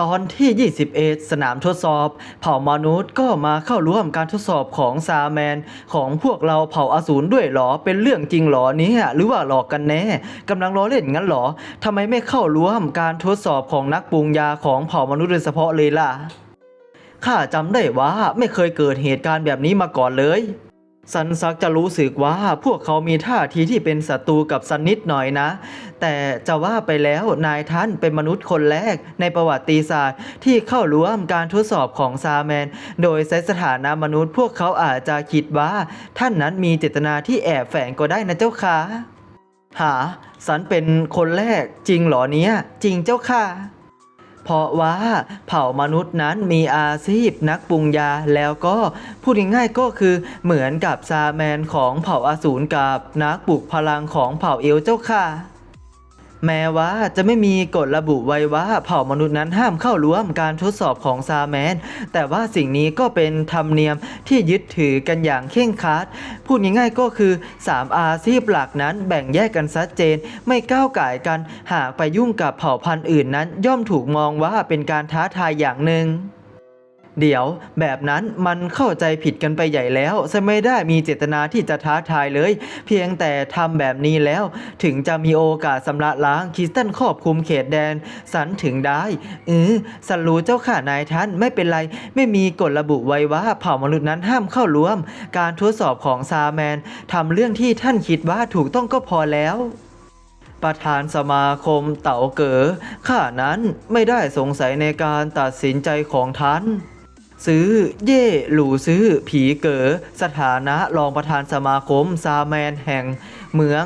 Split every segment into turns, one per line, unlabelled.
ตอนที่ 21 สนามทดสอบ เผ่ามนุษย์ก็มาเข้าร่วมการทดสอบของซาแมน ของพวกเราเผ่าอสูรด้วยหรอ เป็นเรื่องจริงหรอเนี่ยหรือว่าหลอกกันแน่กำลังล้อเล่นงั้นหรอทำไมไม่เข้าร่วมการทดสอบของนักปรุงยาของเผ่ามนุษย์โดยเฉพาะเลยล่ะข้าจำได้ว่าไม่เคยเกิดเหตุการณ์แบบนี้มาก่อนเลย ซันซักจะรู้สึกว่าพวกเขามีท่าทีที่เป็นศัตรูกับซันนิดหน่อยนะ แต่จะว่าไปแล้วนายท่านเป็นมนุษย์คนแรกในประวัติศาสตร์ ที่เข้าร่วมการทดสอบของซาแมน โดยใช้สถานะมนุษย์พวกเขาอาจจะคิดว่า ท่านนั้นมีเจตนาที่แอบแฝงก็ได้นะเจ้าค่ะหาสันเป็นคนแรกจริงเหรอเนี้ยจริงเจ้าค่ะ เพราะว่าเผ่ามนุษย์นั้นมีอาชีพนักปรุงยาแล้วก็พูดง่ายๆก็คือเหมือนกับซาแมนของเผ่าอสูรกับนักปลุกพลังของเผ่าเอลเจ้าค่ะ แม้ว่าจะไม่มีกฎระบุไว้ว่าเผ่ามนุษย์นั้นห้ามเข้าร่วมการทดสอบของซาแมน แต่ว่าสิ่งนี้ก็เป็นธรรมเนียมที่ยึดถือกันอย่างเคร่งคัดพูดง่ายๆก็คือ 3 อาชีพหลักนั้นแบ่งแยกกันชัดเจน ไม่ก้าวไก่ายกัน หากไปยุ่งกับเผ่าพันธุ์อื่นนั้น ย่อมถูกมองว่าเป็นการท้าทายอย่างหนึ่ง เดี๋ยวแบบนั้นมันเข้าใจผิดกันไปใหญ่แล้วจะไม่ได้มีเจตนาที่จะท้าทายเลย เพียงแต่ทำแบบนี้แล้ว ถึงจะมีโอกาสสำระล้างคริสตันครอบคลุมเขตแดน สันถึงได้เออสันรู้เจ้าข่านายท่านไม่เป็นไร ไม่มีกฎระบุไว้ว่าเผ่ามนุษย์นั้นห้ามเข้าร่วม การทดสอบของซาแมนทำเรื่องที่ท่านคิดว่าถูกต้องก็พอแล้วประธานสมาคมเต่าเก๋อข้านั้นไม่ได้สงสัยในการตัดสินใจของท่าน ซื้อ เย่หลู่ซื้อ ผีเก๋อสถานะรองประธานสมาคม ซาแมนแห่งเมือง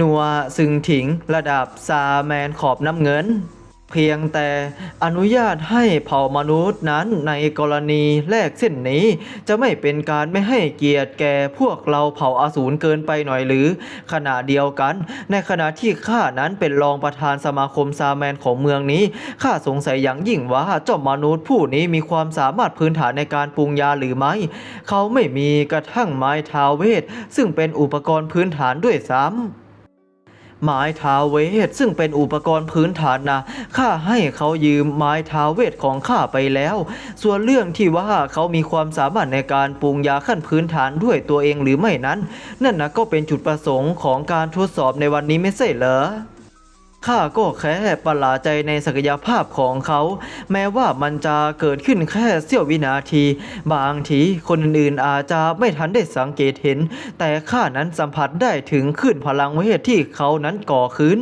นัวซึงถิง ระดับซาแมนขอบน้ำเงิน พียงแต่อนุญาตให้เผ่ามนุษย์นั้นในกรณีแรกเส้นนี้ จะไม่เป็นการไม่ให้เกียรติแก่พวกเราเผ่าอาสูรเกินไปหน่อยหรือ ขณะเดียวกัน ในขณะที่ข้านั้นเป็นรองประธานสมาคมซาแมนของเมืองนี้ข้าสงสัยอย่างยิ่งว่าเจ้ามนุษย์ผู้นี้มีความสามารถพื้นฐานในการปรุงยาหรือไม่เขาไม่มีกระทั่งไม้ทาเวทซึ่งเป็นอุปกรณ์พื้นฐานด้วยซ้ำ ไม้ท้าเวทซึ่งเป็นอุปกรณ์พื้นฐานนะข้าให้เขายืมไม้ท้าเวทของข้าไปแล้ว ส่วนเรื่องที่ว่าเขามีความสามารถในการปรุงยาขั้นพื้นฐานด้วยตัวเองหรือไม่นั้น นั่นนะก็เป็นจุดประสงค์ของการทดสอบในวันนี้ไม่ใช่เหรอ ข้าก็แค่ประหลาดใจในศักยภาพของเขา แม้ว่ามันจะเกิดขึ้นแค่เสี้ยววินาที บางทีคนอื่นๆอาจจะไม่ทันได้สังเกตเห็น แต่ข้านั้นสัมผัสได้ถึงคลื่นพลังเวทที่เขานั้นก่อขึ้น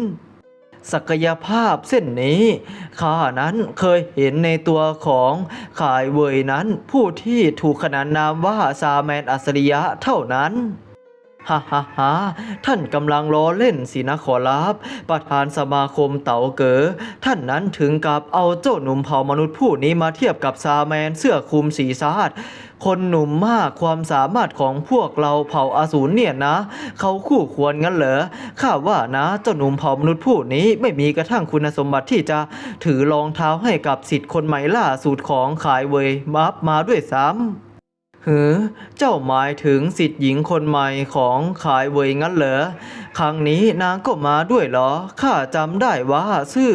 ศักยภาพเส้นนี้ข้านั้นเคยเห็นในตัวของขายเวยนั้น ผู้ที่ถูกขนานนามว่าซาแมนอัศริยะเท่านั้น ฮ่าฮ่าฮ่าท่านกำลังล้อเล่นสินะขอรับประธานสมาคมเต๋าเก๋อ ท่านนั้นถึงกับเอาเจ้าหนุ่มเผ่ามนุษย์ผู้นี้มาเทียบกับซาแมนเสื้อคลุมสีซาดคนหนุ่มมากความสามารถของพวกเราเผ่าอาสูรเนี่ยนะ เขาคู่ควรงั้นเหรอข้าว่านะเจ้าหนุ่มเผ่ามนุษย์ผู้นี้ไม่มีกระทั่งคุณสมบัติที่จะถือรองเท้าให้กับสิทธิ์คนใหม่ล่าสุดของขายเวยมับมาด้วยซ้ำ หือ เจ้าหมายถึงสิทธิ์หญิงคนใหม่ของขายเวยงั้นเหรอ ครั้งนี้นางก็มาด้วยเหรอ ข้าจำได้ว่าชื่อ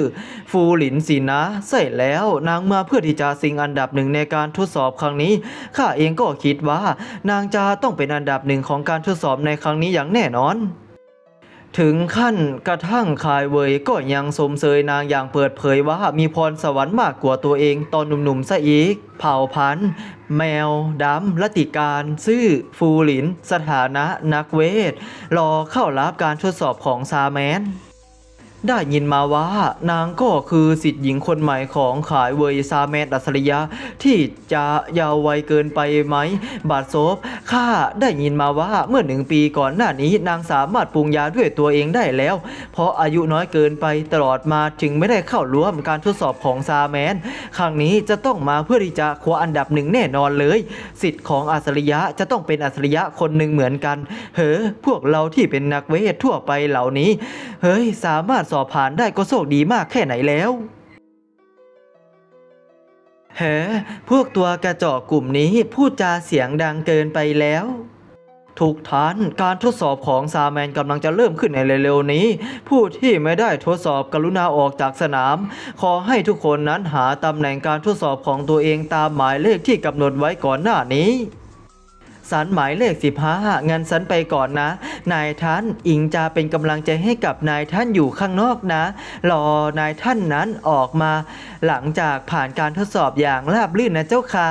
ฟูหลินสินะ ใส่แล้วนางมาเพื่อที่จะสิงอันดับหนึ่งในการทดสอบครั้งนี้ ข้าเองก็คิดว่า นางจะต้องเป็นอันดับหนึ่งของการทดสอบในครั้งนี้อย่างแน่นอน ถึงขั้นกระทั่งคายเวยก็ยังสมเสยนางอย่างเปิดเผยว่ามีพรสวรรค์มากกว่าตัวเองตอนหนุ่มๆซะอีก เผ่าพันธุ์ แมวดำลติการซื่อฟูหลิน สถานะนักเวท รอเข้ารับการทดสอบของซาแมน ได้ยินมาว่านางก็คือสิทธิ์หญิงคนใหม่ของขายเวยซาแมนอัศริยะ ที่จะยาววัยเกินไปไหม บาดซบข้าได้ยินมาว่าเมื่อหนึ่งปีก่อนหน้านี้นางสามารถปรุงยาด้วยตัวเองได้แล้ว เพราะอายุน้อยเกินไปตลอดมาจึงไม่ได้เข้าร่วมการทดสอบของซาแมนครั้งนี้จะต้องมาเพื่อที่จะคว้าอันดับหนึ่งแน่นอนเลย สิทธิ์ของอัศริยะจะต้องเป็นอัศริยะคนหนึ่งเหมือนกัน เฮ้อพวกเราที่เป็นนักเวททั่วไปเหล่านี้ เฮ้ยสามารถสอบผ่านได้ก็โชคดีมากแค่ไหนแล้วเฮ้พวกตัวกระจอกกลุ่มนี้พูดจาเสียงดังเกินไปแล้ว ทุกท่านการทดสอบของซาแมนกำลังจะเริ่มขึ้นในเร็วๆนี้ ผู้ที่ไม่ได้ทดสอบกรุณาออกจากสนาม ขอให้ทุกคนนั้นหาตำแหน่งการทดสอบของตัวเองตามหมายเลขที่กำหนดไว้ก่อนหน้านี้ สันหมายเลข15งั้นสันไปก่อนนะ นายท่านอิงจะเป็นกำลังใจให้กับนายท่านอยู่ข้างนอกนะ รอนายท่านนั้นออกมา หลังจากผ่านการทดสอบอย่างราบรื่นนะเจ้าค่ะ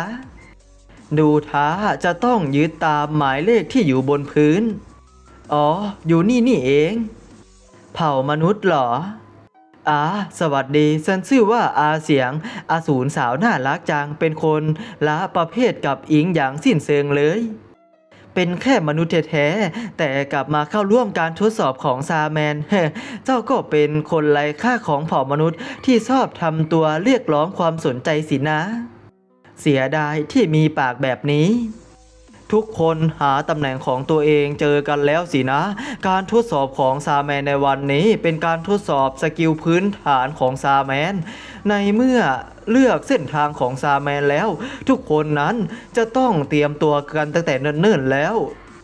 ดูท้าจะต้องยึดตามหมายเลขที่อยู่บนพื้น อ๋อ อยู่นี่นี่เอง เผ่ามนุษย์เหรออาสวัสดีฉันชื่อว่าอาเสียง อาสูรสาวน่ารักจัง เป็นคนละประเภทกับอิงอย่างสิ้นเชิงเลย เป็นแค่มนุษย์แท้ๆแต่กลับมาเข้าร่วมการทดสอบของซาแมน เจ้าก็เป็นคนไร้ค่าของเผ่ามนุษย์ที่ชอบทำตัวเรียกร้องความสนใจสินะ เสียดายที่มีปากแบบนี้ ทุกคนหาตำแหน่งของตัวเองเจอกันแล้วสินะ การทดสอบของซาแมนในวันนี้ เป็นการทดสอบสกิลพื้นฐานของซาแมน ในเมื่อเลือกเส้นทางของซาแมนแล้ว ทุกคนนั้นจะต้องเตรียมตัวกันตั้งแต่เนิ่นๆแล้ว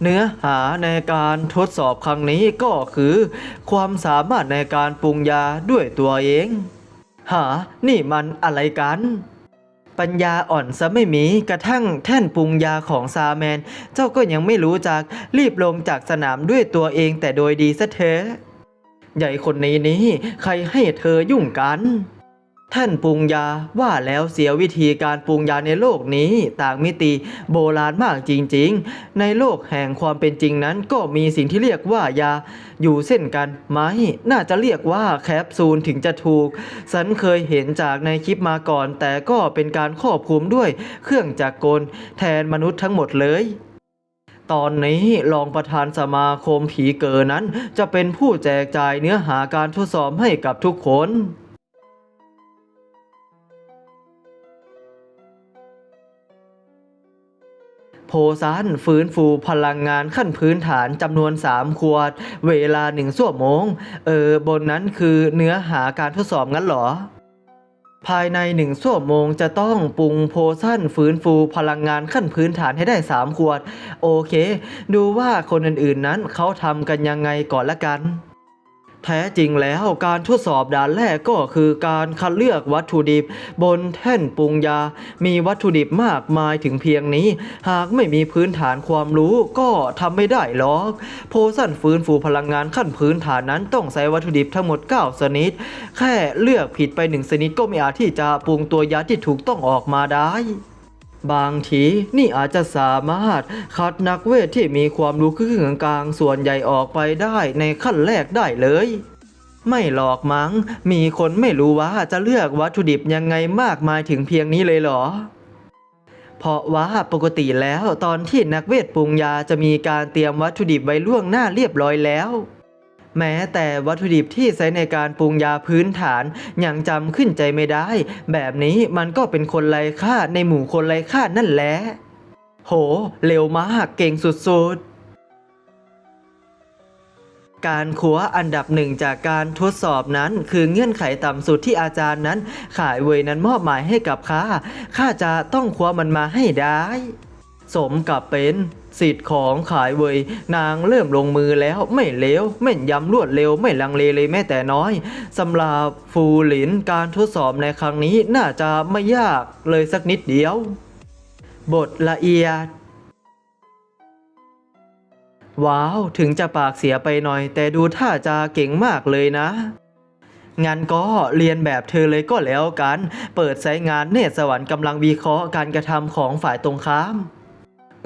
เนื้อหาในการทดสอบครั้งนี้ก็คือ ความสามารถในการปรุงยาด้วยตัวเอง หา นี่มันอะไรกัน ปัญญาอ่อนซะไม่มีกระทั่งแท่นปรุงยาของซาแมน เจ้าก็ยังไม่รู้จักรีบลงจากสนามด้วยตัวเองแต่โดยดีซะเถอะใหญ่คนนี้นี่ใครให้เธอยุ่งกัน ท่านปรุงยาว่าแล้วเสียวิธีการปรุงยาในโลกนี้ต่างมิติโบราณมากจริงๆ ในโลกแห่งความเป็นจริงนั้นก็มีสิ่งที่เรียกว่ายา อยู่เส้นกันไหมน่าจะเรียกว่าแคปซูลถึงจะถูกฉันเคยเห็นจากในคลิปมาก่อน แต่ก็เป็นการครอบคลุมด้วยเครื่องจักรกลแทนมนุษย์ทั้งหมดเลยตอนนี้รองประธานสมาคมผีเกอนั้น จะเป็นผู้แจกจ่ายเนื้อหาการทดสอบให้กับทุกคน พซันฟื้นฟูพลังงานขั้นพื้นฐานจำนวน 3 ขวด เวลาหนึ่งชั่วโมง เออ บนนั้นคือเนื้อหาการทดสอบงั้นหรอภายในหนึ่งชั่วโมงจะต้องปรุงโพชั่นฟื้นฟูพลังงานขั้นพื้นฐานให้ได้ 3 ขวด โอเค ดูว่าคนอื่นๆนั้นเขาทำกันยังไงก่อนละกัน แท้จริงแล้วการทดสอบด่านแรกก็คือการคัดเลือกวัตถุดิบ บนแท่นปรุงยา มีวัตถุดิบมากมายถึงเพียงนี้ หากไม่มีพื้นฐานความรู้ก็ทำไม่ได้หรอก โพสันฟื้นฟูพลังงานขั้นพื้นฐานนั้นต้องใช้วัตถุดิบทั้งหมด 9 ชนิด แค่เลือกผิดไปหนึ่งชนิดก็ไม่อาจที่จะปรุงตัวยาที่ถูกต้องออกมาได้ บางทีนี่อาจจะสามารถคัดนักเวทที่มีความรู้ครึ่งกลางส่วนใหญ่ออกไปได้ในขั้นแรกได้เลยไม่หลอกมั้ง มีคนไม่รู้ว่าจะเลือกวัตถุดิบยังไงมากมายถึงเพียงนี้เลยเหรอ เพราะว่าปกติแล้วตอนที่นักเวทปรุงยาจะมีการเตรียมวัตถุดิบไว้ล่วงหน้าเรียบร้อยแล้ว แม้แต่วัตถุดิบที่ใช้ในการปรุงยาพื้นฐานยังจำขึ้นใจไม่ได้ แบบนี้มันก็เป็นคนไร้ค่าในหมู่คนไร้ค่านั่นแหละ โห เร็วมากเก่งสุดๆการคัวอันดับหนึ่งจากการทดสอบนั้น คือเงื่อนไขต่ำสุดที่อาจารย์นั้น ขายเวยนั้นมอบหมายให้กับข้าข้าจะต้องคว้ามันมาให้ได้ สมกับเป็น สิทธิ์ของขายเวยนางเริ่มลงมือแล้วไม่เลวไม่นยำรวดเร็วไม่ลังเลเลยแม้แต่น้อยสำหรับฟูหลินการทดสอบในครั้งนี้น่าจะไม่ยากเลยสักนิดเดียว บทละเอียดว้าว ถึงจะปากเสียไปหน่อย แต่ดูท่าจะเก่งมากเลยนะ งั้นก็เรียนแบบเธอเลยก็แล้วกัน เปิดใช้งานเนตรสวรรค์กำลังวิเคราะห์การกระทำของฝ่ายตรงข้าม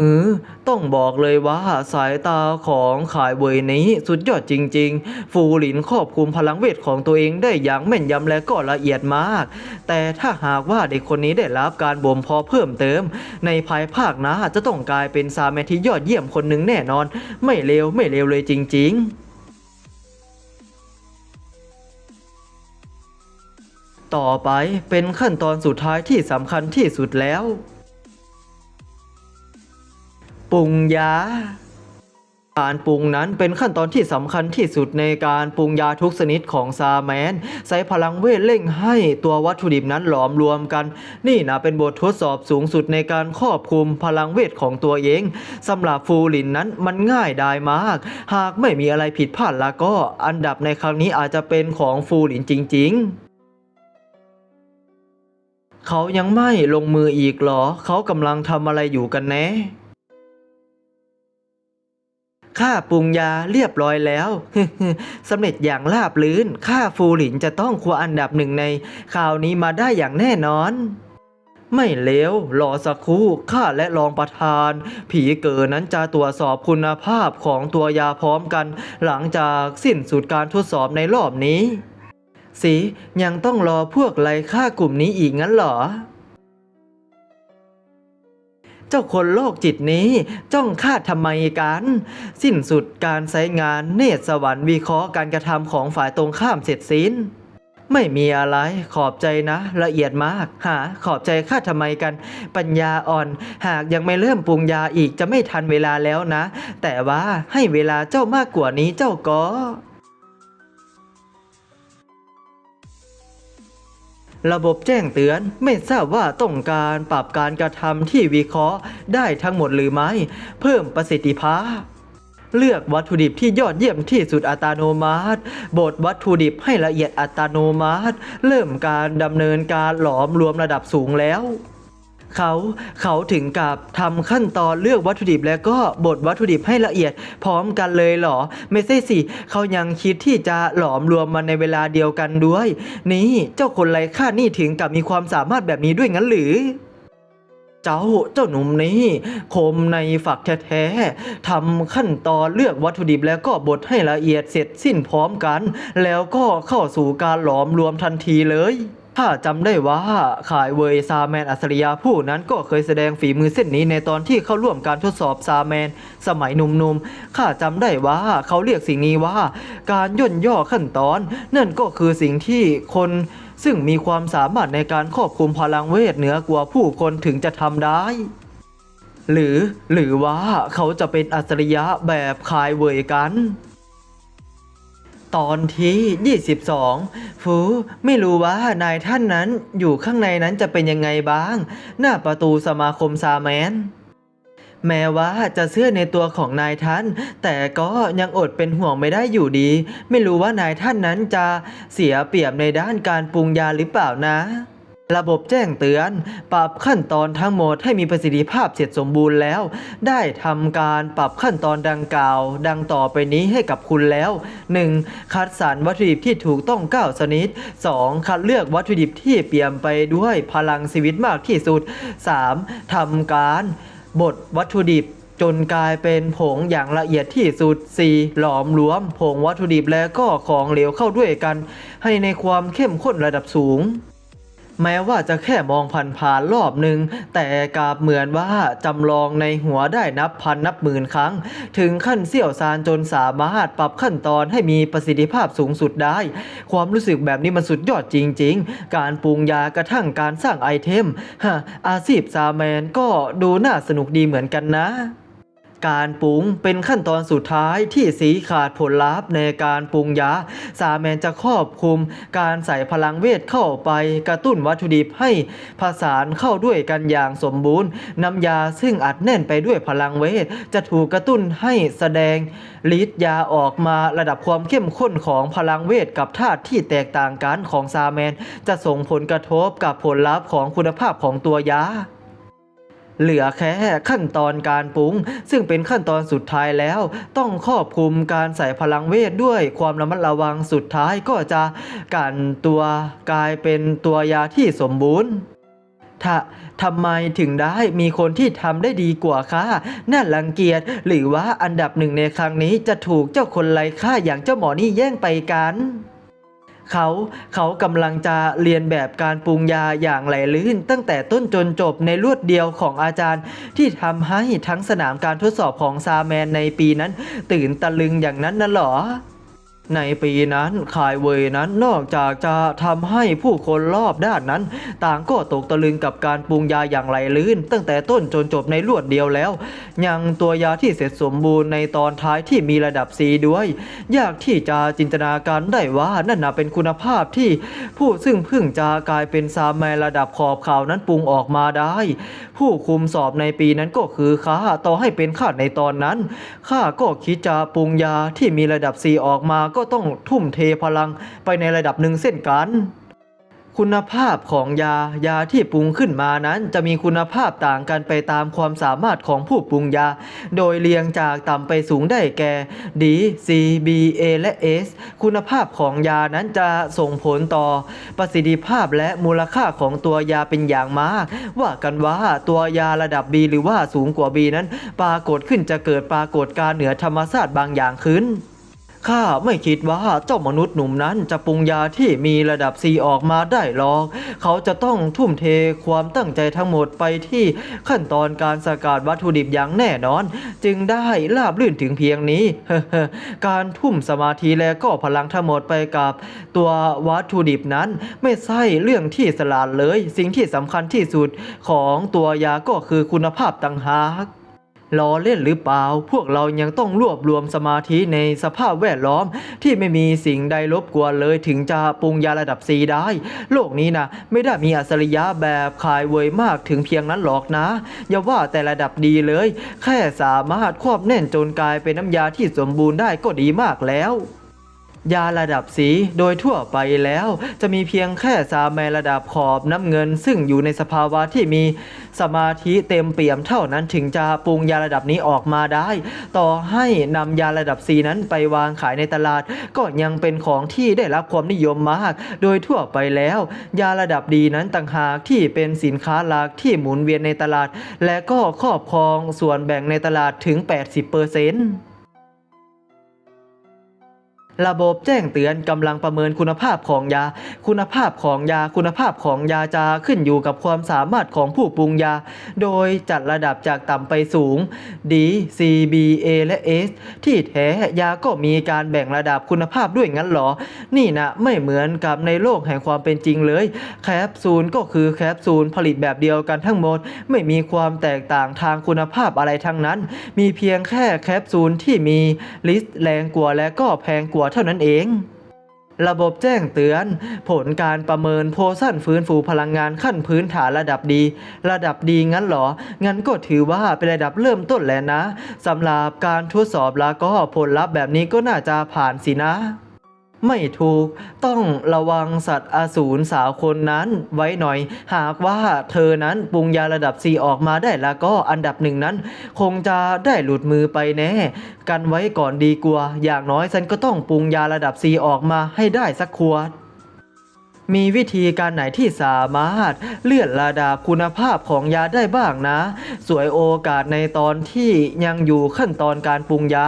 เออ ต้องบอกเลยว่าสายตาของขายเวยนี้สุดยอดจริง ๆ ฟูหลินครอบคุมพลังเวทของตัวเองได้อย่างแม่นยำและก็ละเอียดมาก แต่ถ้าหากว่าเด็กคนนี้ได้รับการบ่มเพาะเพิ่มเติม ในภายภาคหน้าจะต้องกลายเป็นซาแมนที่ยอดเยี่ยมคนหนึ่งแน่นอน ไม่เลวไม่เลวเลยจริง ๆต่อไปเป็นขั้นตอนสุดท้ายที่สำคัญที่สุดแล้ว ปรุงยา การปรุงนั้นเป็นขั้นตอนที่สำคัญที่สุดในการปรุงยาทุกชนิดของซาแมน ใช้พลังเวทเร่งให้ตัววัตถุดิบนั้นหลอมรวมกัน นี่นะเป็นบททดสอบสูงสุดในการครอบคลุมพลังเวทของตัวเองสำหรับฟูลินนั้นมันง่ายดายมาก หากไม่มีอะไรผิดพลาดแล้วก็อันดับในครั้งนี้อาจจะเป็นของฟูลินจริง ๆเขายังไม่ลงมืออีกหรอ เขากำลังทำอะไรอยู่กันแน่ ข้าปรุงยาเรียบร้อยแล้วสำเร็จอย่างราบลื่นข้าฟูหลินจะต้องคว้าอันดับหนึ่งในข่าวนี้มาได้อย่างแน่นอนไม่เลวรอสักครู่ข้าและรองประธาน ผีเกินั้นจะตรวจสอบคุณภาพของตัวยาพร้อมกัน หลังจากสิ้นสุดการทดสอบในรอบนี้ สิ ยังต้องรอพวกไรค่ากลุ่มนี้อีกงั้นเหรอ เจ้าคนโลกจิตนี้จ้องข้าทำไมกัน สิ้นสุดการใช้งานเนตรสวรรค์วิเคราะห์การกระทำของฝ่ายตรงข้ามเสร็จสิ้นไม่มีอะไรขอบใจนะ ละเอียดมาก หา ขอบใจข้าทำไมกัน ปัญญาอ่อน หากยังไม่เริ่มปรุงยาอีกจะไม่ทันเวลาแล้วนะ แต่ว่าให้เวลาเจ้ามากกว่านี้เจ้าก็ ระบบแจ้งเตือนไม่ทราบว่าต้องการปรับการกระทำที่วิเคราะห์ได้ทั้งหมดหรือไม่ เพิ่มประสิทธิภาพ เลือกวัตถุดิบที่ยอดเยี่ยมที่สุดอัตโนมัติ บดวัตถุดิบให้ละเอียดอัตโนมัติ เริ่มการดำเนินการหลอมรวมระดับสูงแล้ว เขาเขาถึงกับทำขั้นตอนเลือกวัตถุดิบแล้วก็บดวัตถุดิบให้ละเอียดพร้อมกันเลยเหรอ ไม่ใช่สิเขายังคิดที่จะหลอมรวมมันในเวลาเดียวกันด้วย นี่เจ้าคนไร้ค่านี่ถึงกับมีความสามารถแบบนี้ด้วยงั้นหรือเจ้าเจ้าหนุ่มนี้คมในฝักแท้ๆทำขั้นตอนเลือกวัตถุดิบแล้วก็บดให้ละเอียดเสร็จสิ้นพร้อมกัน แล้วก็เข้าสู่การหลอมรวมทันทีเลย ถ้าจำได้ว่าขายเวยซาแมนอัศริยาผู้นั้นก็เคยแสดงฝีมือเส้นนี้ในตอนที่เข้าร่วมการทดสอบซาแมน สมัยหนุ่มๆข้าจำได้ว่าเขาเรียกสิ่งนี้ว่า การย่นย่อขั้นตอน นั่นก็คือสิ่งที่คนซึ่งมีความสามารถในการควบคุมพลังเวทเหนือกว่าผู้คนถึงจะทำได้หรือหรือว่าเขาจะเป็นอัจฉริยะแบบคายเวยกัน ตอนที่ 22ฟูไม่รู้ว่านายท่านนั้นอยู่ข้างในนั้นจะเป็นยังไงบ้าง หน้าประตูสมาคมซาแมน แม้ว่าจะเชื่อในตัวของนายท่าน แต่ก็ยังอดเป็นห่วงไม่ได้อยู่ดี ไม่รู้ว่านายท่านนั้นจะเสียเปรียบในด้านการปรุงยาหรือเปล่านะ ระบบแจ้งเตือน ปรับขั้นตอนทั้งหมดให้มีประสิทธิภาพเสร็จสมบูรณ์แล้ว ได้ทำการปรับขั้นตอนดังกล่าว ดังต่อไปนี้ให้กับคุณแล้ว 1. คัดสรรวัตถุดิบที่ถูกต้อง9ชนิด 2. คัดเลือกวัตถุดิบที่เปี่ยมไปด้วยพลังชีวิตมากที่สุด 3. ทำการบดวัตถุดิบจนกลายเป็นผงอย่างละเอียดที่สุด 4. หลอมรวมผงวัตถุดิบและก็ของเหลวเข้าด้วยกัน ให้ในความเข้มข้นระดับสูง แม้ว่าจะแค่มองผ่านๆรอบหนึ่งแต่กลับเหมือนว่าจำลองในหัวได้นับพันนับหมื่นครั้ง ถึงขั้นเสี่ยวซานจนสามารถปรับขั้นตอนให้มีประสิทธิภาพสูงสุดได้ ความรู้สึกแบบนี้มันสุดยอดจริง ๆ การปรุงยากระทั่งการสร้างไอเทมฮะอาชีพซาแมนก็ดูน่าสนุกดีเหมือนกันนะ การปรุงเป็นขั้นตอนสุดท้ายที่สีขาดผลลัพธ์ในการปรุงยา สาแมนจะครอบคลุม การใส่พลังเวทเข้าไปกระตุ้นวัตถุดิบให้ผสานเข้าด้วยกันอย่างสมบูรณ์น้ำยาซึ่งอัดแน่นไปด้วยพลังเวท จะถูกกระตุ้นให้แสดงฤทธิ์ยาออกมาระดับความเข้มข้นของพลังเวทกับธาตุที่แตกต่างกันของซาแมน จะส่งผลกระทบกับผลลัพธ์ของคุณภาพของตัวยา เหลือแค่ขั้นตอนการปรุง ซึ่งเป็นขั้นตอนสุดท้ายแล้ว ต้องครอบคลุมการใส่พลังเวทด้วยความระมัดระวังสุดท้ายก็จะกันตัวกลายเป็นตัวยาที่สมบูรณ์ถ้าทำไมถึงได้มีคนที่ทำได้ดีกว่าคะน่ารังเกียจหรือว่าอันดับหนึ่งในครั้งนี้จะถูกเจ้าคนไร้ค่าอย่างเจ้าหมอนี่แย่งไปกัน เขาเขากำลังจะเรียนแบบการปรุงยาอย่างไหลลื่น ตั้งแต่ต้นจนจบในรวดเดียวของอาจารย์ ที่ทำให้ทั้งสนามการทดสอบของซาแมนในปีนั้น ตื่นตะลึงอย่างนั้นน่ะหรอ ในปีนั้นคายเวยนั้นนอกจากจะทำให้ผู้คนรอบด้านนั้น ต่างก็ตกตะลึงกับการปรุงยาอย่างไหลลื่น ตั้งแต่ต้นจนจบในรวดเดียวแล้ว ยังตัวยาที่เสร็จสมบูรณ์ในตอนท้ายที่มีระดับซีด้วย ยากที่จะจินตนาการได้ว่านั่นน่ะเป็นคุณภาพที่ผู้ซึ่งเพิ่งจะกลายเป็นซาแมระดับขอบข่าวนั้นปรุงออกมาได้ ผู้คุมสอบในปีนั้นก็คือข้าต่อให้เป็นข้าในตอนนั้นข้าก็คิดจะปรุงยาที่มีระดับซีออกมาก็ก็ต้องทุ่มเทพลังไปในระดับหนึ่งเส้นกัน คุณภาพของยายาที่ปรุงขึ้นมานั้นจะมีคุณภาพต่างกันไปตามความสามารถของผู้ปรุงยา โดยเรียงจากต่ำไปสูงได้แก่ D C B A และ S คุณภาพของยานั้นจะส่งผลต่อประสิทธิภาพและมูลค่าของตัวยาเป็นอย่างมาก ว่ากันว่าตัวยาระดับ B หรือว่าสูงกว่า B นั้น ปรากฏขึ้นจะเกิดปรากฏการณ์เหนือธรรมชาติบางอย่างขึ้น ข้าไม่คิดว่าเจ้ามนุษย์หนุ่มนั้นจะปรุงยาที่มีระดับ C ออกมาได้หรอก เขาจะต้องทุ่มเทความตั้งใจทั้งหมดไปที่ขั้นตอนการสกัดวัตถุดิบอย่างแน่นอน จึงได้ลาบลื่นถึงเพียงนี้ การทุ่มสมาธิและก็พลังทั้งหมดไปกับ ตัววัตถุดิบนั้นไม่ใช่เรื่องที่สลาดเลย สิ่งที่สำคัญที่สุดของตัวยาก็คือคุณภาพต่างหาก ล้อเล่นหรือเปล่า พวกเรายังต้องรวบรวมสมาธิในสภาพแวดล้อม ที่ไม่มีสิ่งใดรบกวนเลยถึงจะปรุงยาระดับ C ได้ โลกนี้นะไม่ได้มีอัศริยะแบบคายเวยมากถึงเพียงนั้นหรอกนะ อย่าว่าแต่ระดับดีเลย แค่สามารถควบแน่นจนกลายเป็นน้ำยาที่สมบูรณ์ได้ก็ดีมากแล้ว ยาระดับสีโดยทั่วไปแล้ว จะมีเพียงแค่ซาแมนระดับขอบน้ำเงิน ซึ่งอยู่ในสภาวะที่มีสมาธิเต็มเปี่ยมเท่านั้นถึงจะปรุงยาระดับนี้ออกมาได้ ต่อให้นำยาระดับสีนั้นไปวางขายในตลาด ก็ยังเป็นของที่ได้รับความนิยมมาก โดยทั่วไปแล้ว ยาระดับดีนั้นต่างหากที่เป็นสินค้าหลักที่หมุนเวียนในตลาด และก็ครอบครองส่วนแบ่งในตลาดถึง 80%ร ระบบแจ้งเตือนกำลังประเมินคุณภาพของยา คุณภาพของยาคุณภาพของยาจะขึ้นอยู่กับความสามารถของผู้ปรุงยา โดยจัดระดับจากต่ำไปสูง D C B A และ S ที่แท้ยาก็มีการแบ่งระดับคุณภาพด้วยงั้นหรอ นี่นะไม่เหมือนกับในโลกแห่งความเป็นจริงเลย แคปซูลก็คือแคปซูลผลิตแบบเดียวกันทั้งหมด ไม่มีความแตกต่างทางคุณภาพอะไรทั้งนั้น มีเพียงแค่แคปซูลที่มีลิสต์แรงกว่าและก็แพงกว่าเท่านั้นเอง ระบบแจ้งเตือน ผลการประเมินโพชั่นฟื้นฟูพลังงานขั้นพื้นฐานระดับดี ระดับดีงั้นหรอ งั้นก็ถือว่าเป็นระดับเริ่มต้นแล้วนะสำหรับการทดสอบแล้วก็ผลลัพธ์แบบนี้ก็น่าจะผ่านสินะ ไม่ถูก ต้องระวังสัตว์อสูรสาวคนนั้นไว้หน่อย หากว่าเธอนั้นปรุงยาระดับ C ออกมาได้แล้วก็อันดับหนึ่งนั้น คงจะได้หลุดมือไปแน่ กันไว้ก่อนดีกว่า อย่างน้อยฉันก็ต้องปรุงยาระดับ C ออกมาให้ได้สักขวดมีวิธีการไหนที่สามารถเลื่อนระดับคุณภาพของยาได้บ้างนะ สวยโอกาสในตอนที่ยังอยู่ขั้นตอนการปรุงยา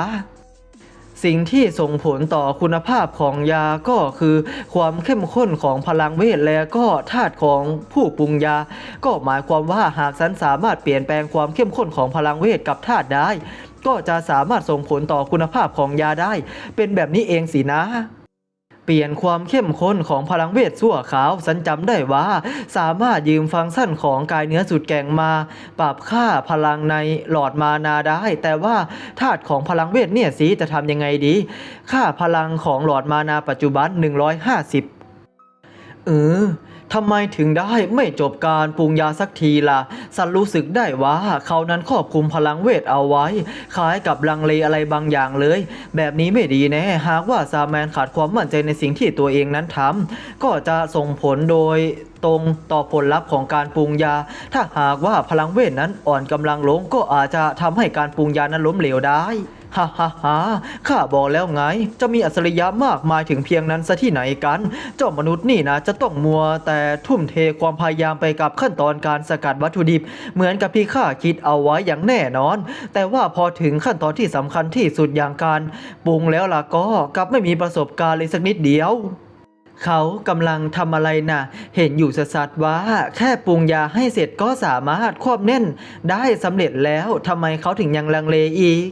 สิ่งที่ส่งผลต่อคุณภาพของยาก็คือ ความเข้มข้นของพลังเวทและก็ธาตุของผู้ปรุงยา ก็หมายความว่าหากฉันสามารถเปลี่ยนแปลงความเข้มข้นของพลังเวทกับธาตุได้ ก็จะสามารถส่งผลต่อคุณภาพของยาได้ เป็นแบบนี้เองสินะ เปลี่ยนความเข้มข้นของพลังเวทสั่วขาวสันจำได้ว่า สามารถยืมฟังก์ชันของกายเนื้อสุดแก่งมา ปรับค่าพลังในหลอดมานาได้ แต่ว่าธาตุของพลังเวทเนี่ยสีจะทำยังไงดี ค่าพลังของหลอดมานาปัจจุบัน 150 เออ ทำไมถึงได้ไม่จบการปรุงยาสักทีล่ะ สันรู้สึกได้ว่าเขานั้นครอบคุมพลังเวทเอาไว้ คล้ายกับลังเลอะไรบางอย่างเลย แบบนี้ไม่ดีแน่หากว่าซาแมนขาดความมั่นใจในสิ่งที่ตัวเองนั้นทำก็จะส่งผลโดยตรงต่อผลลัพธ์ของการปรุงยา ถ้าหากว่าพลังเวทนั้นอ่อนกำลังลงก็อาจจะทำให้การปรุงยานั้นล้มเหลวได้ ฮ่าฮ่าฮ่าข้าบอกแล้วไง จะมีอัจฉริยะมากมายถึงเพียงนั้นซะที่ไหนกัน เจ้ามนุษย์นี่นะจะต้องมัวแต่ทุ่มเทความพยายามไปกับขั้นตอนการสกัดวัตถุดิบ เหมือนกับที่ข้าคิดเอาไว้อย่างแน่นอน แต่ว่าพอถึงขั้นตอนที่สำคัญที่สุดอย่างการปรุงแล้วล่ะก็กลับไม่มีประสบการณ์เลยสักนิดเดียวเขากำลังทำอะไรนะ่ะ เห็นอยู่สัดว่า แค่ปรุงยาให้เสร็จก็สามารถควบแน่นได้สำเร็จแล้วทำไมเขาถึงยังลังเลอีก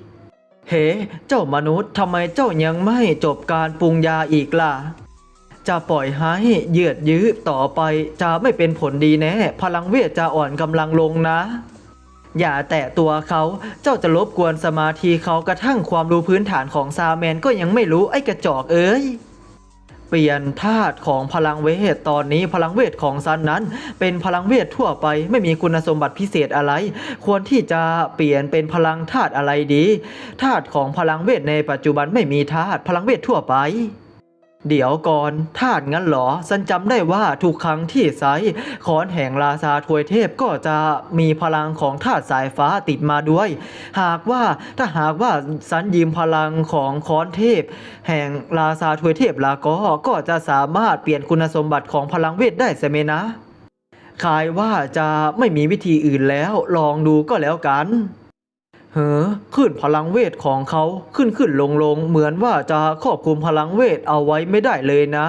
เฮ้ เจ้ามนุษย์ทำไมเจ้ายังไม่จบการปรุงยาอีกล่ะ จะปล่อยให้เยือดยื้อต่อไปจะไม่เป็นผลดีแน่ พลังเวทจะอ่อนกำลังลงนะ อย่าแตะตัวเขา เจ้าจะรบกวนสมาธิเขากระทั่งความรู้พื้นฐานของซาแมนก็ยังไม่รู้ไอ้กระจอกเอ้ย เปลี่ยนธาตุของพลังเวทตอนนี้พลังเวทของซันนั้น เป็นพลังเวททั่วไป ไม่มีคุณสมบัติพิเศษอะไร ควรที่จะเปลี่ยนเป็นพลังธาตุอะไรดีธาตุของพลังเวทในปัจจุบันไม่มีธาตุพลังเวททั่วไป เดี๋ยวก่อนธาตุงั้นหรอซันจำได้ว่าทุกครั้งที่ไซส์ขอนแห่งราซาทวยเทพก็จะมีพลังของธาตุสายฟ้าติดมาด้วย หากว่าถ้าหากว่าซันยืมพลังของคอนเทพ แห่งราซาทวยเทพลาก็ก็จะสามารถเปลี่ยนคุณสมบัติของพลังเวทได้ใช่ไหมนะคายว่าจะไม่มีวิธีอื่นแล้วลองดูก็แล้วกัน เฮ้อขึ้นพลังเวทของเขาขึ้นขึ้นลงลงเหมือนว่าจะควบคุมพลังเวทเอาไว้ไม่ได้เลยนะ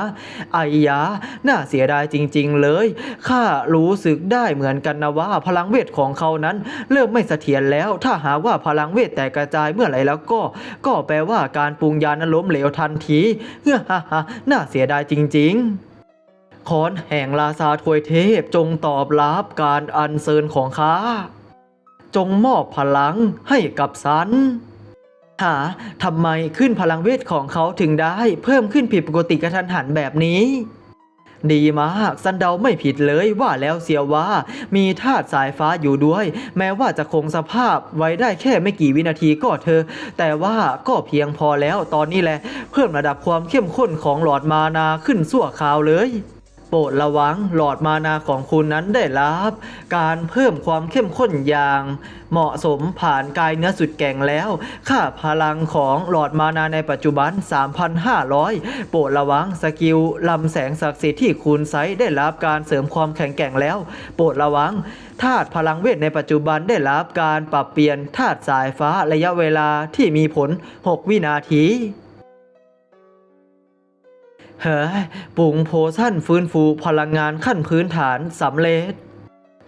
ไอยาน่าเสียดายจริง ๆ เลย ข้ารู้สึกได้เหมือนกันนะว่าพลังเวทของเขานั้น เริ่มไม่เสถียรแล้ว ถ้าหากว่าพลังเวทแตกกระจายเมื่อไหร่แล้วก็ ก็แปลว่าการปรุงยานั้นล้มเหลวทันทีเฮ้อฮ่าฮ่าน่าเสียดายจริงๆขอนแห่งลาซาทวยเทพจงตอบรับการอัญเชิญของข้า จงมอบพลังให้กับซันหาทำไมขึ้นพลังเวทของเขาถึงได้เพิ่มขึ้นผิดปกติกระทันหันแบบนี้ ดีมากซันเดาไม่ผิดเลยว่าแล้วเสียว่า มีธาตุสายฟ้าอยู่ด้วย แม้ว่าจะคงสภาพไว้ได้แค่ไม่กี่วินาทีก็เธอะแต่ว่าก็เพียงพอแล้วตอนนี้แหละ เพิ่มระดับความเข้มข้นของหลอดมานาขึ้นสั่วคราวเลย โปรดระวังหลอดมานาของคุณนั้นได้รับ การเพิ่มความเข้มข้นอย่าง เหมาะสมผ่านกายเนื้อสุดแก่งแล้ว ค่าพลังของหลอดมานาในปัจจุบัน 3,500 โปรดระวังสกิลลำแสงศักดิ์สิทธิ์ที่คุณไซส์ได้รับการเสริมความแข็งแกร่งแล้ว โปรดระวังธาตุพลังเวทในปัจจุบันได้รับการปรับเปลี่ยนธาตุสายฟ้าระยะเวลาที่มีผล 6 วินาที เฮ้ยปรุงโพชั่นฟื้นฟูพลังงานขั้นพื้นฐานสำเร็จ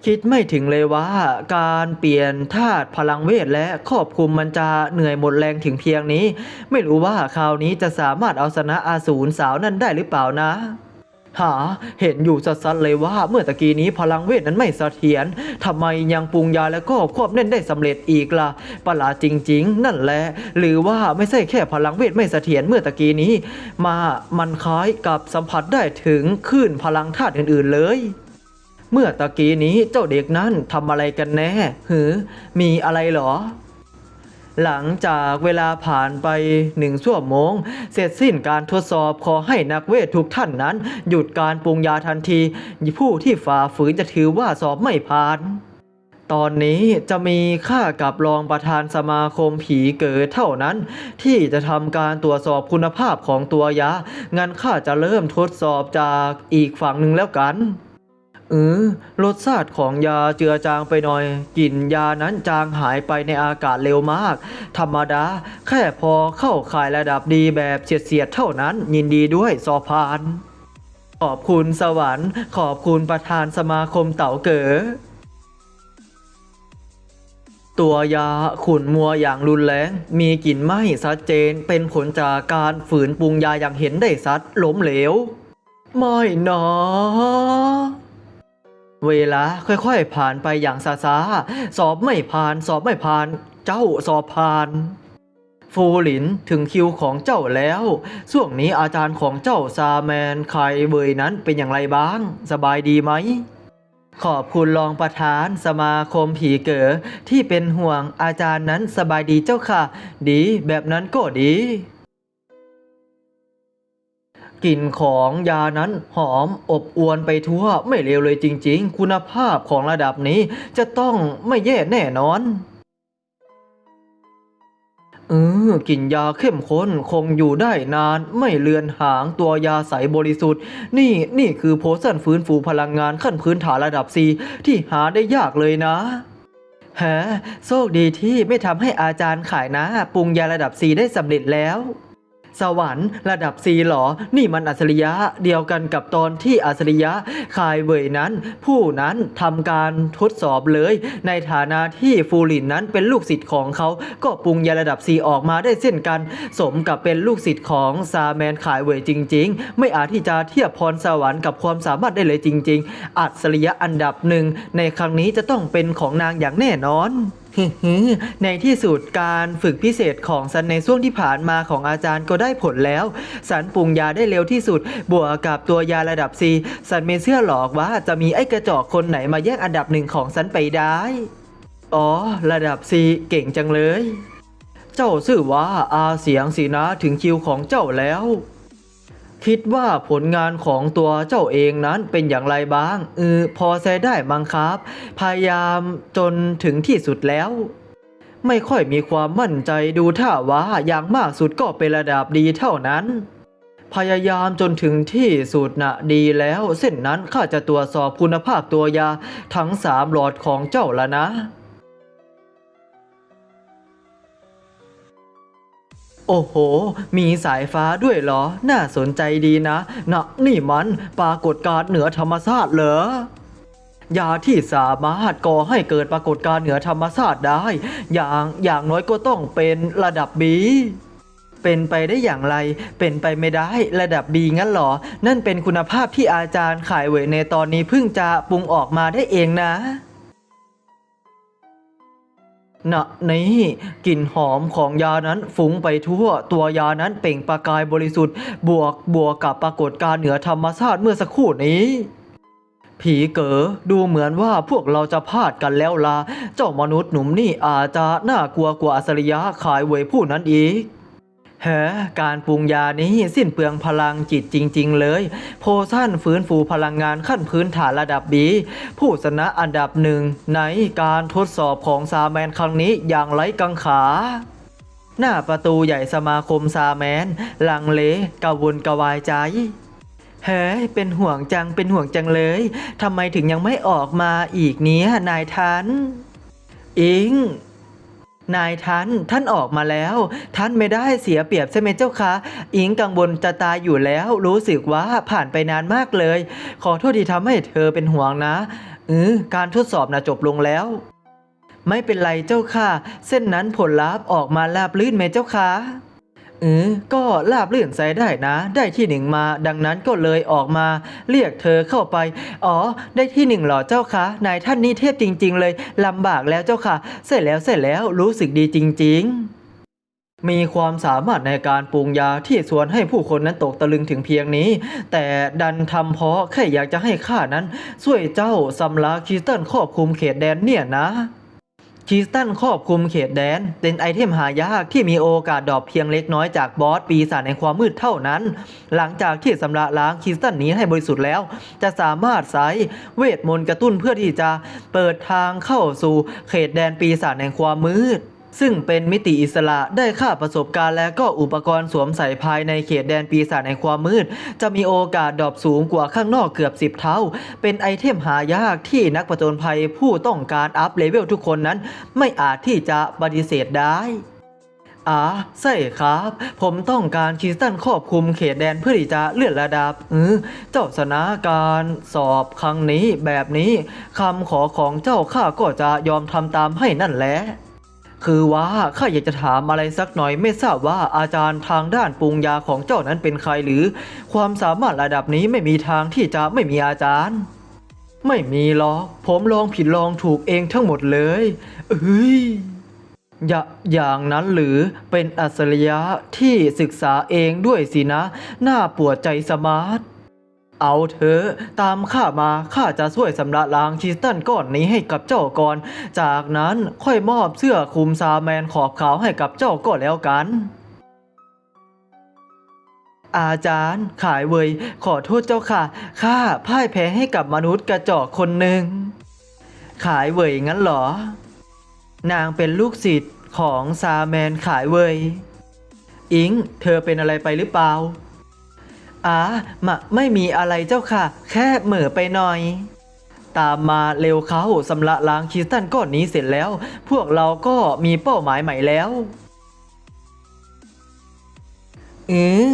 คิดไม่ถึงเลยว่า การเปลี่ยนธาตุพลังเวทและครอบคุมมันจะเหนื่อยหมดแรงถึงเพียงนี้ ไม่รู้ว่าคราวนี้จะสามารถเอาชนะอาสูรสาวนั่นได้หรือเปล่านะ หาเห็นอยู่สัดๆเลยว่าเมื่อตะกี้นี้พลังเวทนั้นไม่เสถียรทำไมยังปรุงยาแล้วก็ควบเน่นได้สำเร็จอีกล่ะประหลาดจริง ๆ นั่นแหละ หรือว่าไม่ใช่แค่พลังเวทไม่เสถียรเมื่อตะกี้นี้ มามันคล้ายกับสัมผัสได้ถึงคลื่นพลังธาตุอื่นๆเลยเมื่อตะกี้นี้เจ้าเด็กนั้นทำอะไรกันแน่ หือ มีอะไรเหรอ หลังจากเวลาผ่านไปหนึ่งชั่วโมง เสร็จสิ้นการทดสอบขอให้นักเวททุกท่านนั้น หยุดการปรุงยาทันที ผู้ที่ฝ่าฝืนจะถือว่าสอบไม่ผ่านตอนนี้จะมีข้ากับรองประธานสมาคมผีเกิดเท่านั้น ที่จะทำการตรวจสอบคุณภาพของตัวยา งั้นข้าจะเริ่มทดสอบจากอีกฝั่งหนึ่งแล้วกัน เออรสชาติของยาเจือจางไปหน่อย กลิ่นยานั้นจางหายไปในอากาศเร็วมาก ธรรมดา แค่พอเข้าข่ายระดับดีแบบเฉียดๆเท่านั้น ยินดีด้วยสอบผ่าน ขอบคุณสวรรค์ ขอบคุณประธานสมาคมเต่าเก๋อตัวยาขุ่นมัวอย่างรุนแรง มีกลิ่นไหม้ชัดเจน เป็นผลจากการฝืนปรุงยาอย่างเห็นได้ชัดล้มเหลว ไม่นะ เวลาค่อยๆ ผ่านไปอย่างซาซาสอบไม่ผ่าน สอบไม่ผ่าน เจ้าสอบผ่าน ฟูหลินถึงคิวของเจ้าแล้วช่วงนี้อาจารย์ของเจ้าซาแมนไคเบยนั้นเป็นอย่างไรบ้าง สบายดีไหม ขอบคุณรองประธานสมาคมผีเก๋อที่เป็นห่วงอาจารย์นั้นสบายดีเจ้าค่ะ ดีแบบนั้นก็ดี กลิ่นของยานั้นหอมอบอวนไปทั่วไม่เลวเลยจริง ๆ คุณภาพของระดับนี้จะต้องไม่แย่แน่นอนเออกลิ่นยาเข้มข้นคงอยู่ได้นานไม่เลือนหางตัวยาใสบริสุทธิ์ นี่นี่คือโพชั่นฟื้นฟูพลังงานขั้นพื้นฐานระดับ C ที่หาได้ยากเลยนะฮะโชคดีที่ไม่ทำให้อาจารย์ขายนะ ปรุงยาระดับ C ได้สำเร็จแล้ว สวรรค์ระดับซีหรอ นี่มันอัจฉริยะเดียวกันกับตอนที่อัจฉริยะคายเวยนั้น ผู้นั้นทำการทดสอบเลย ในฐานะที่ฟูลินนั้นเป็นลูกศิษย์ของเขา ก็ปรุงยาระดับซีออกมาได้เช่นกัน สมกับเป็นลูกศิษย์ของซาแมนขายเวยจริง ๆ ไม่อาจที่จะเทียบพรสวรรค์กับความสามารถได้เลยจริง ๆ อัจฉริยะอันดับหนึ่งในครั้งนี้จะต้องเป็นของนางอย่างแน่นอน ในที่สุดการฝึกพิเศษของซันในช่วงที่ผ่านมาของอาจารย์ก็ได้ผลแล้ว สันปรุงยาได้เร็วที่สุด บวกกับตัวยาระดับ C สันไม่เชื่อหรอกว่าจะมีไอ้กระจอกคนไหนมาแย่งอันดับหนึ่งของสันไปได้ อ๋อ ระดับ C เก่งจังเลย เจ้าซื่อว่าอาเสียงสีนะถึงคิวของเจ้าแล้ว คิดว่าผลงานของตัวเจ้าเองนั้นเป็นอย่างไรบ้างเออพอใช้ได้มั้งครับ พยายามจนถึงที่สุดแล้ว ไม่ค่อยมีความมั่นใจดูท่าว่าอย่างมากสุดก็เป็นระดับดีเท่านั้น พยายามจนถึงที่สุดนะดีแล้ว เส้นนั้นข้าจะตรวจสอบคุณภาพตัวยาทั้งสามหลอดของเจ้าแล้วนะ โอ้โห มีสายฟ้าด้วยเหรอ น่าสนใจดีนะนะนี่มันปรากฏการณ์เหนือธรรมชาติเหรอยาที่สามารถก่อให้เกิดปรากฏการณ์เหนือธรรมชาติได้ อย่างอย่างน้อยก็ต้องเป็นระดับบีเป็นไปได้อย่างไร เป็นไปไม่ได้ระดับบีงั้นเหรอ นั่นเป็นคุณภาพที่อาจารย์ขายเวในตอนนี้เพิ่งจะปรุงออกมาได้เองนะ ณนี้กลิ่นหอมของยานั้นฟุ้งไปทั่ว ตัวยานั้นเปล่งประกายบริสุทธิ์ บวกบวกกับปรากฏการณ์เหนือธรรมชาติเมื่อสักครู่นี้ผีเก๋อดูเหมือนว่าพวกเราจะพลาดกันแล้วล่ะเจ้ามนุษย์หนุ่มนี่อาจจะน่ากลัวกว่าอัศริยะขายเวยผู้นั้นอีก แฮการปรุงยานี้สิ้นเปลืองพลังจิตจริง ๆ เลย โพชั่นฟื้นฟูพลังงานขั้นพื้นฐานระดับบีผู้ชนะอันดับหนึ่งในการทดสอบของซาแมนครั้งนี้อย่างไร้กังขา หน้าประตูใหญ่สมาคมซาแมน ลังเลกระวนกระวายใจเฮ้ย เป็นห่วงจัง เป็นห่วงจังเลย ทำไมถึงยังไม่ออกมาอีกเนี้ยนายทัน อิง นายท่านท่านออกมาแล้ว ท่านไม่ได้เสียเปรียบใช่ไหมเจ้าคะอิงกังวลจะตายอยู่แล้ว รู้สึกว่าผ่านไปนานมากเลย ขอโทษที่ทำให้เธอเป็นห่วงนะเออการทดสอบนะจบลงแล้ว ไม่เป็นไรเจ้าค่ะ เส้นนั้นผลลัพธ์ออกมาราบลื่นไหมเจ้าคะ เออก็ราบเลื่อนใส่ได้นะ ได้ที่หนึ่งมา ดังนั้นก็เลยออกมา เรียกเธอเข้าไป อ๋อ ได้ที่หนึ่งเหรอเจ้าคะ นายท่านนี้เทพจริง ๆ เลยลำบากแล้วเจ้าค่ะ เสร็จแล้วเสร็จแล้วรู้สึกดีจริง ๆมีความสามารถในการปรุงยาที่ชวนให้ผู้คนนั้นตกตะลึงถึงเพียงนี้ แต่ดันทำเพราะแค่อยากจะให้ข้านั้น ช่วยเจ้าสำลาคริสตัลครอบคลุมเขตแดนเนี่ยนะ คริสตันครอบคลุมเขตแดน เป็นไอเทมหายากที่มีโอกาสดรอปเพียงเล็กน้อยจากบอสปีศาจในความมืดเท่านั้น หลังจากที่สำระล้างคริสตันนี้ให้บริสุทธิ์แล้ว จะสามารถใช้เวทมนต์กระตุ้นเพื่อที่จะเปิดทางเข้าสู่เขตแดนปีศาจแห่งความมืด ซึ่งเป็นมิติอิสระได้ค่าประสบการณ์และก็อุปกรณ์สวมใส่ภายในเขตแดนปีศาจแห่งความมืด จะมีโอกาสดรอปสูงกว่าข้างนอกเกือบ 10 เท่า เป็นไอเทมหายากที่นักประจนภัยผู้ต้องการอัพเลเวลทุกคนนั้น ไม่อาจที่จะปฏิเสธได้อ่าใช่ครับ ผมต้องการคริสตัลครอบคลุมเขตแดนเพื่อที่จะเลื่อนระดับเออเจ้าสนาการสอบครั้งนี้แบบนี้คำขอของเจ้าข้าก็จะยอมทำตามให้นั่นแหละ คือว่าข้าอยากจะถามอะไรสักหน่อยไม่ทราบว่าอาจารย์ทางด้านปรุงยาของเจ้านั้นเป็นใครหรือ ความสามารถระดับนี้ไม่มีทางที่จะไม่มีอาจารย์ ไม่มีหรอกผมลองผิดลองถูกเองทั้งหมดเลยเอ้ยอย่าอย่างนั้นหรือเป็นอัจฉริยะที่ศึกษาเองด้วยสินะ น่าปวดใจสมาร์ท เอาเถอะตามข้ามาข้าจะช่วยสำระล้างคริสตัลก้อนนี้ให้กับเจ้าก่อน จากนั้นค่อยมอบเสื้อคลุมซาแมนขอบขาวให้กับเจ้าก็แล้วกันอาจารย์ขายเวยขอโทษเจ้าค่ะ ข้าพ่ายแพ้ให้กับมนุษย์กระจอกคนหนึ่ง ขายเวยงั้นเหรอ นางเป็นลูกศิษย์ของซาแมนขายเวย อิง เธอเป็นอะไรไปหรือเปล่า อ๋ามะไม่มีอะไรเจ้าค่ะ แค่เหม่อไปหน่อย ตามมาเร็วเขาสำละล้างคริสตันก้อนนี้เสร็จแล้ว พวกเราก็มีเป้าหมายใหม่แล้ว เออ